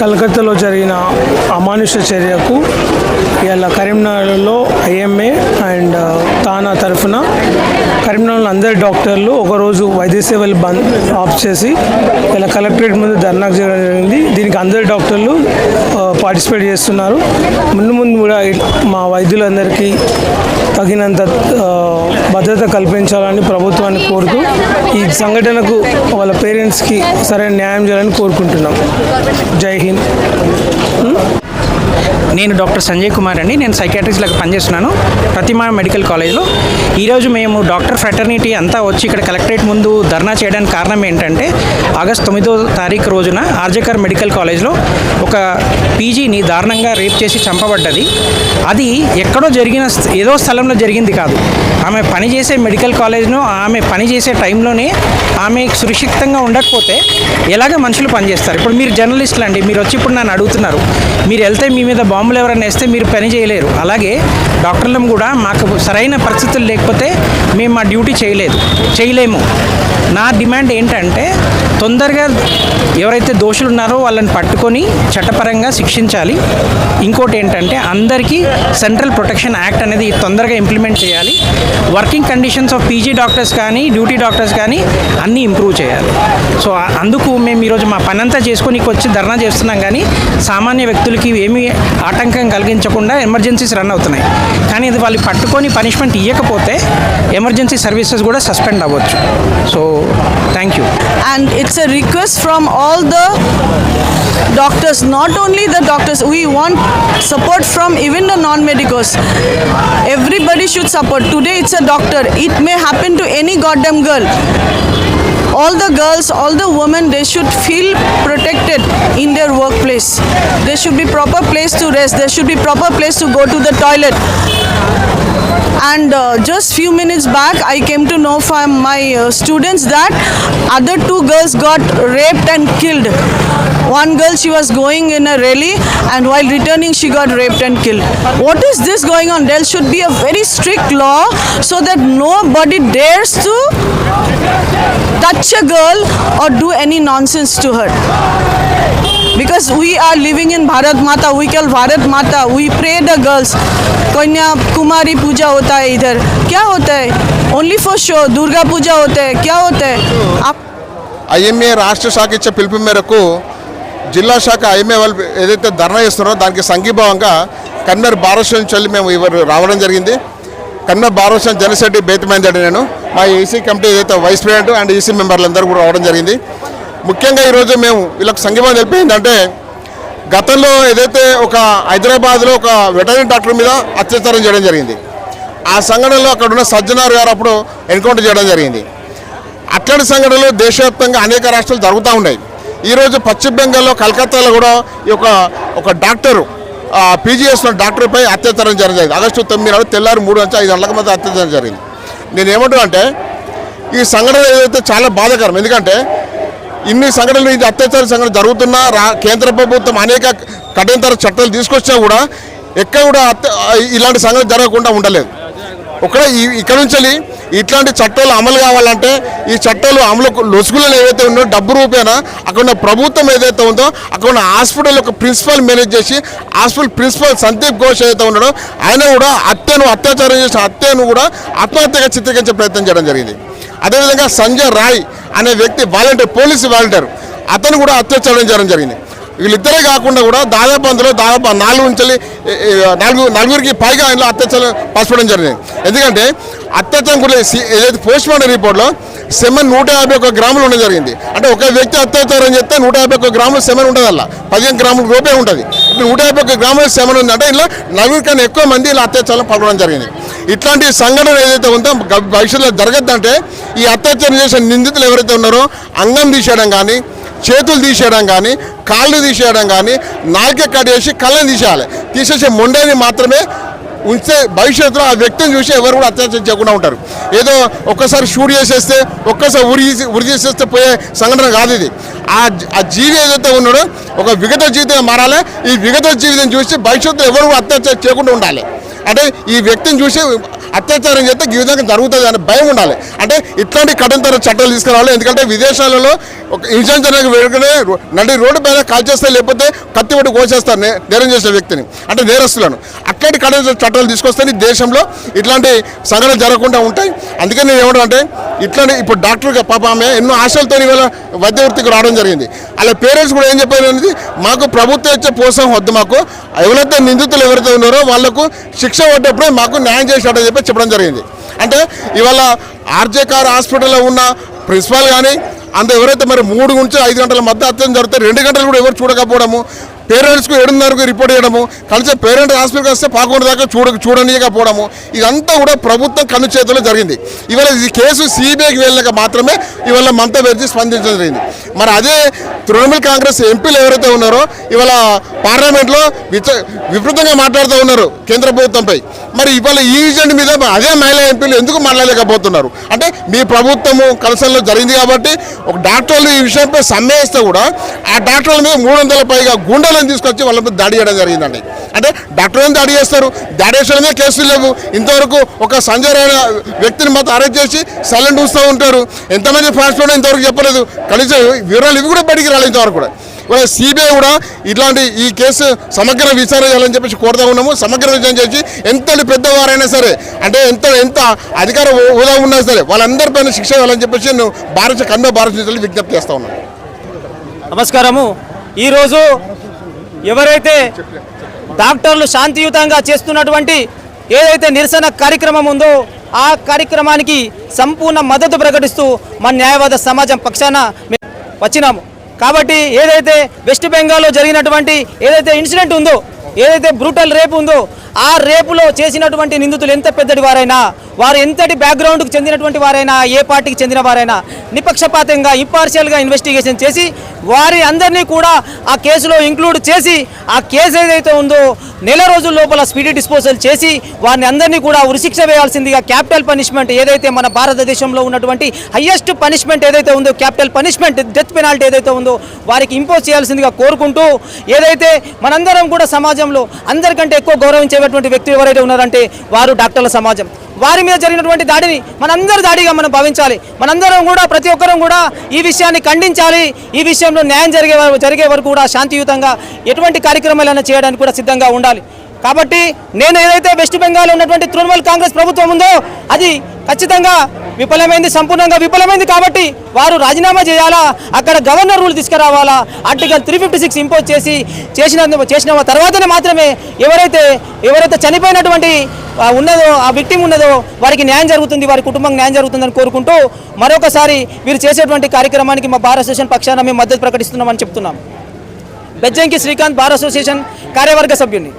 కలకత్తాలో జరిగిన అమానుష చర్యకు ఇవాళ కరీంనగర్లో ఐఎంఏ అండ్ తానా తరఫున కరీంనగర్లో అందరి డాక్టర్లు ఒకరోజు వైద్య సేవలు బంద్ ఆఫ్ చేసి ఇలా కలెక్టరేట్ ముందు ధర్నాకు చేయడం జరిగింది. దీనికి అందరి డాక్టర్లు పార్టిసిపేట్ చేస్తున్నారు. ముందు ముందు కూడా మా వైద్యులందరికీ తగినంత భద్రత కల్పించాలని ప్రభుత్వాన్ని కోరుతూ ఈ సంఘటనకు వాళ్ళ పేరెంట్స్కి సరైన న్యాయం చేయాలని కోరుకుంటున్నాం. జై హింద్. నేను డాక్టర్ సంజయ్ కుమార్ అండి. నేను సైకాట్రిస్ట్లకు లాగా పనిచేస్తున్నాను ప్రతిమా మెడికల్ కాలేజ్లో. ఈరోజు మేము డాక్టర్ ఫ్రెటర్నిటీ అంతా వచ్చి ఇక్కడ కలెక్టరేట్ ముందు ధర్నా చేయడానికి కారణం ఏంటంటే ఆగస్ట్ తొమ్మిదో తారీఖు రోజున ఆర్జకర్ మెడికల్ కాలేజ్లో ఒక పీజీని దారుణంగా రేప్ చేసి చంపబడ్డది. అది ఎక్కడో జరిగిన ఏదో స్థలంలో జరిగింది కాదు. ఆమె పనిచేసే మెడికల్ కాలేజ్ను ఆమె పనిచేసే టైంలోనే ఆమె సురక్షితంగా ఉండకపోతే ఎలాగ మనుషులు పనిచేస్తారు? ఇప్పుడు మీరు జర్నలిస్టులు అండి మీరు వచ్చి ఇప్పుడు నన్ను అడుగుతున్నారు. మీరు వెళ్తే మీ మీద బాంబులు ఎవరైనా వేస్తే మీరు పని చేయలేరు. అలాగే డాక్టర్లం కూడా మాకు సరైన పరిస్థితులు లేకపోతే మేము మా డ్యూటీ చేయలేదు. చేయలేము. నా డిమాండ్ ఏంటంటే తొందరగా ఎవరైతే దోషులు ఉన్నారో వాళ్ళని పట్టుకొని చట్టపరంగా శిక్షించాలి. ఇంకోటి ఏంటంటే అందరికీ సెంట్రల్ ప్రొటెక్షన్ యాక్ట్ అనేది తొందరగా ఇంప్లిమెంట్ చేయాలి. Working conditions of PG doctors కానీ డ్యూటీ డాక్టర్స్ కానీ అన్నీ ఇంప్రూవ్ చేయాలి. సో అందుకు మేము ఈరోజు మా పనంతా చేసుకొని వచ్చి ధర్నా చేస్తున్నాం. కానీ సామాన్య వ్యక్తులకి ఏమీ ఆటంకం కలిగించకుండా ఎమర్జెన్సీస్ రన్ అవుతున్నాయి. కానీ ఇది వాళ్ళు పట్టుకొని పనిష్మెంట్ ఇవ్వకపోతే ఎమర్జెన్సీ సర్వీసెస్ కూడా సస్పెండ్ అవ్వచ్చు. So thank you. And it's a request from all the doctors not only the doctors we want support from even the non medicals everybody should support today it's a doctor it may happen to any goddamn girl all the girls all the women they should feel protected in their workplace. There should be proper place to rest. There should be proper place to go to the toilet. And uh, just few minutes back i came to know from my uh, students that other two girls got raped and killed one girl she was going in a rally and while returning she got raped and killed what is this going on there should be a very strict law so that nobody dares to touch a girl or do any nonsense to her because we are living in Bharat Mata, we call Bharat Mata, we pray the girls. कन्या कुमारी पूजा होता है इधर क्या होता है only for show Durga Puja होता है क्या होता है आप ఐఎంఏ రాష్ట్ర శాఖ ఇచ్చే పిలుపు మేరకు జిల్లా శాఖ ఐఎంఏ వాళ్ళు ఏదైతే ధర్నా చేస్తున్నారో దానికి సంఘీభావంగా కన్నర్ భారత్ చల్లి మేము ఇవ్వరు రావడం జరిగింది. కన్నర్ భారత్ జనశెట్టి బేతమైందండి నేను. మా ఈసీ కమిటీ ఏదైతే వైస్ ప్రెసిడెంట్ అండ్ ఈసీ మెంబర్లు అందరూ కూడా రావడం జరిగింది. ముఖ్యంగా ఈరోజు మేము వీళ్ళకి సంఘీభావం తెలిపిందంటే గతంలో ఏదైతే ఒక హైదరాబాద్లో ఒక వెటరీ డాక్టర్ మీద అత్యాచారం చేయడం జరిగింది. ఆ సంఘటనలో అక్కడ ఉన్న సజ్జనార్ గారు అప్పుడు ఎన్కౌంటర్ చేయడం జరిగింది. అట్లాంటి సంఘటనలు దేశవ్యాప్తంగా అనేక రాష్ట్రాలు జరుగుతూ ఉన్నాయి. ఈరోజు పశ్చిమ బెంగాల్లో కలకత్తాలో కూడా ఈ యొక్క ఒక డాక్టరు పీజీఎస్లో డాక్టర్పై అత్యాచారం జరిగింది. ఆగస్టు తొమ్మిది నాడు తెల్లారి మూడు నుంచి ఐదు గంటల మధ్య అత్యాచారం జరిగింది. నేను ఏమంటున్నా అంటే ఈ సంఘటన ఏదైతే చాలా బాధాకరం ఎందుకంటే ఇన్ని సంఘటనలు ఇది అత్యాచార సంఘటన జరుగుతున్నా రా కేంద్ర ప్రభుత్వం అనేక కఠినతర చట్టాలు తీసుకొచ్చినా కూడా ఎక్కడ కూడా అత్య- ఇలాంటి సంఘటన జరగకుండా ఉండలేదు. ఒకటే ఈ ఇక్కడ నుంచి వెళ్ళి ఇట్లాంటి చట్టాలు అమలు కావాలంటే ఈ చట్టాలు అమలు లొసుగులలో ఏవైతే ఉన్నాయో డబ్బు రూపేనా అక్కడ ఉన్న ప్రభుత్వం ఏదైతే ఉందో అక్కడ ఉన్న హాస్పిటల్ యొక్క ప్రిన్సిపల్ మేనేజ్ చేసి హాస్పిటల్ ప్రిన్సిపల్ సందీప్ ఘోష్ ఏదైతే ఉన్నాడో ఆయన కూడా హత్యను అత్యాచారం చేసిన హత్యను కూడా ఆత్మహత్యగా చిత్రీకరించే ప్రయత్నం చేయడం జరిగింది. అదేవిధంగా సంజయ్ రాయ్ అనే వ్యక్తి వాలంటీర్ పోలీసు వాలంటీర్ అతను కూడా అత్యాచారం చేయడం జరిగింది. వీళ్ళిద్దరే కాకుండా కూడా దాదాపు అందులో దాదాపు నాలుగు నుంచి నాలుగు నలుగురికి పైగా ఇందులో అత్యాచారం పరచడం జరిగింది. ఎందుకంటే అత్యాచారం కూడా ఏదైతే పోస్ట్ మార్టం రిపోర్ట్లో సెమెన్ నూట యాభై ఒక్క గ్రాములు ఉండడం జరిగింది. అంటే ఒక వ్యక్తి అత్యాచారం చేస్తే నూట యాభై ఒక్క గ్రాములు సెమెన్ ఉంటుంది అలా పదిహేను గ్రాముల రూపే ఉంటుంది. ఇప్పుడు నూట యాభై ఒక్క గ్రాముల సెమెన్ ఉందంటే ఇలా నలుగురి కన్నా ఎక్కువ మంది ఇలా అత్యాచారం పడడం జరిగింది. ఇట్లాంటి సంఘటన ఏదైతే ఉందో భవిష్యత్తులో జరగద్దంటే ఈ అత్యాచారం చేసిన నిందితులు ఎవరైతే ఉన్నారో అంగం తీసేయడం కానీ చేతులు తీసేయడం కానీ కాళ్ళు తీసేయడం కానీ నాకే కడేసి కళ్ళని తీసేయాలి. తీసేసే మొండేని మాత్రమే ఉంచితే భవిష్యత్తులో ఆ వ్యక్తిని చూసి ఎవరు కూడా అత్యాచారం చేయకుండా ఉంటారు. ఏదో ఒక్కసారి షూట్ చేసేస్తే ఒక్కసారి ఉరి ఉరి చేసేస్తే పోయే సంఘటన కాదు ఇది. ఆ ఆ జీవి ఏదైతే ఉన్నాడో ఒక విగత జీవితం మారాలి. ఈ విగత జీవితం చూసి భవిష్యత్తులో ఎవరు కూడా అత్యాచారం చేయకుండా ఉండాలి. అంటే ఈ వ్యక్తిని చూసి అత్యాచారం చేస్తే ఈ విధంగా జరుగుతుంది అనే భయం ఉండాలి. అంటే ఇట్లాంటి కఠినతర చట్టాలు తీసుకురావాలి. ఎందుకంటే విదేశాలలో ఒక ఇన్సూరెన్స్ అనేది వెనుకనే నడి రోడ్డు పైన కాల్ చేస్తే లేకపోతే కత్తి పట్టి కోసేస్తారు నేరం చేసే వ్యక్తిని అంటే నేరస్తులను. అట్లాంటి కఠిన చట్టాలు తీసుకొస్తే దేశంలో ఇట్లాంటి సంఘటనలు జరగకుండా ఉంటాయి. అందుకే నేను ఏమంటే ఇట్లాంటి ఇప్పుడు డాక్టర్గా పాప ఆమె ఎన్నో ఆశలతో ఇవాళ వైద్య వృత్తికి రావడం జరిగింది. అలా పేరెంట్స్ కూడా ఏం చెప్పారు అనేది మాకు ప్రభుత్వం ఇచ్చే ప్రోత్సాహం వద్దు మాకు. ఎవరైతే నిందితులు ఎవరైతే ఉన్నారో వాళ్ళకు శిక్ష పడ్డప్పుడే మాకు న్యాయం చేసినట్టు చెప్పి చెప్పడం జరిగింది. అంటే ఇవాళ ఆర్జే కార్ హాస్పిటల్లో ఉన్న ప్రిన్సిపాల్ కానీ అంత ఎవరైతే మరి మూడు నుంచి ఐదు గంటల మధ్య అత్యంత జరిగితే రెండు గంటలు కూడా ఎవరు చూడకపోవడము పేరెంట్స్కు ఏడున్నరకు రిపోర్ట్ చేయడము కలిసి పేరెంట్ హాస్పిటల్కి వస్తే పాకుండా దాకా చూడ చూడనీయకపోవడము ఇదంతా కూడా ప్రభుత్వం కన్ను చేతిలో జరిగింది. ఇవాళ ఈ కేసు సిబిఐకి వెళ్ళాక మాత్రమే ఇవాళ మమతా బెనర్జీ స్పందించడం జరిగింది. మరి అదే తృణమూల్ కాంగ్రెస్ ఎంపీలు ఎవరైతే ఉన్నారో ఇవాళ పార్లమెంట్లో విచ విపరీతంగా మాట్లాడుతూ ఉన్నారు కేంద్ర ప్రభుత్వంపై. మరి ఇవాళ ఈ ఏజెంట్ మీద అదే మహిళా ఎంపీలు ఎందుకు మాట్లాడలేకపోతున్నారు? అంటే మీ ప్రభుత్వము కలసంలో జరిగింది కాబట్టి ఒక డాక్టర్లు ఈ విషయంపై సమ్మెయిస్తే కూడా ఆ డాక్టర్ల మీద మూడు వందల పైగా గుండెలను తీసుకొచ్చి వాళ్ళ మీద దాడి చేయడం జరిగిందండి. అంటే డాక్టర్లను దాడి చేస్తారు. దాడి చేసడమే కేసులు లేవు. ఇంతవరకు ఒక సంజయ్ అనే వ్యక్తిని మాత్రం అరెస్ట్ చేసి సైలెంట్ చూస్తూ ఉంటారు. ఎంతమంది పాస్పోర్ట్ ఇంతవరకు చెప్పలేదు. కనీసం వివరాలు ఇవి కూడా బయటికి రాలేదు ఇంతవరకు కూడా. ఇవాళ సిబిఐ కూడా ఇట్లాంటి ఈ కేసు సమగ్ర విచారణ చేయాలని చెప్పేసి కోరుతా ఉన్నాము. సమగ్ర విచారణ చేసి ఎంత పెద్దవారైనా సరే అంటే ఎంత ఎంత అధికార హోదా ఉన్నా సరే వాళ్ళందరిపైన శిక్ష వేయాలని చెప్పేసి నేను భారత కన్వ భారత విజ్ఞప్తి చేస్తా ఉన్నాను. నమస్కారము. ఈరోజు ఎవరైతే డాక్టర్లు శాంతియుతంగా చేస్తున్నటువంటి ఏదైతే నిరసన కార్యక్రమం ఉందో ఆ కార్యక్రమానికి సంపూర్ణ మద్దతు ప్రకటిస్తూ మన న్యాయవాద సమాజం పక్షాన మేము వచ్చినాము. కాబట్టి ఏదైతే వెస్ట్ బెంగాల్లో జరిగినటువంటి ఏదైతే ఇన్సిడెంట్ ఉందో ఏదైతే బ్రూటల్ రేపు ఉందో ఆ రేపులో చేసినటువంటి నిందితులు ఎంత పెద్దటి వారైనా వారు ఎంతటి బ్యాక్గ్రౌండ్కి చెందినటువంటి వారైనా ఏ పార్టీకి చెందిన వారైనా నిపక్షపాతంగా ఇంపార్షియల్గా ఇన్వెస్టిగేషన్ చేసి వారి అందరినీ కూడా ఆ కేసులో ఇంక్లూడ్ చేసి ఆ కేసు ఏదైతే ఉందో నెల రోజుల లోపల స్పీడీ డిస్పోజల్ చేసి వారిని అందరినీ కూడా ఉరిశిక్ష వేయాల్సిందిగా క్యాపిటల్ పనిష్మెంట్ ఏదైతే మన భారతదేశంలో ఉన్నటువంటి హయ్యెస్ట్ పనిష్మెంట్ ఏదైతే ఉందో క్యాపిటల్ పనిష్మెంట్ డెత్ పెనాల్టీ ఏదైతే ఉందో వారికి ఇంపోజ్ చేయాల్సిందిగా కోరుకుంటూ ఏదైతే మనందరం కూడా సమాజంలో అందరికంటే ఎక్కువ గౌరవించే గౌరవించేటువంటి వ్యక్తులు ఎవరైతే ఉన్నారంటే వారు డాక్టర్ల సమాజం. వారి మీద జరిగినటువంటి దాడిని మనందరి దాడిగా మనం భావించాలి. మనందరం కూడా ప్రతి ఒక్కరం కూడా ఈ విషయాన్ని ఖండించాలి. ఈ విషయంలో న్యాయం జరిగే జరిగే వరకు కూడా శాంతియుతంగా ఎటువంటి కార్యక్రమాలైనా చేయడానికి కూడా సిద్ధంగా ఉండాలి. కాబట్టి నేను ఏదైతే వెస్ట్ బెంగాల్ ఉన్నటువంటి తృణమూల్ కాంగ్రెస్ ప్రభుత్వం ఉందో అది ఖచ్చితంగా విఫలమైంది సంపూర్ణంగా విఫలమైంది కాబట్టి వారు రాజీనామా చేయాలా? అక్కడ governor rule తీసుకురావాలా? Article three fifty six impose చేసి చేసిన చేసిన తర్వాతనే మాత్రమే ఎవరైతే ఎవరైతే చనిపోయినటువంటి ఉన్నదో ఆ విక్టిమ్ ఉన్నదో వారికి న్యాయం జరుగుతుంది వారి కుటుంబం న్యాయం జరుగుతుందని కోరుకుంటూ మరొకసారి వీరు చేసేటువంటి కార్యక్రమానికి మా బార్ అసోసియేషన్ పక్షాన మేము మద్దతు ప్రకటిస్తున్నామని చెప్తున్నాం. బెజ్జంకి శ్రీకాంత్ బార్ అసోసియేషన్ కార్యవర్గ సభ్యుని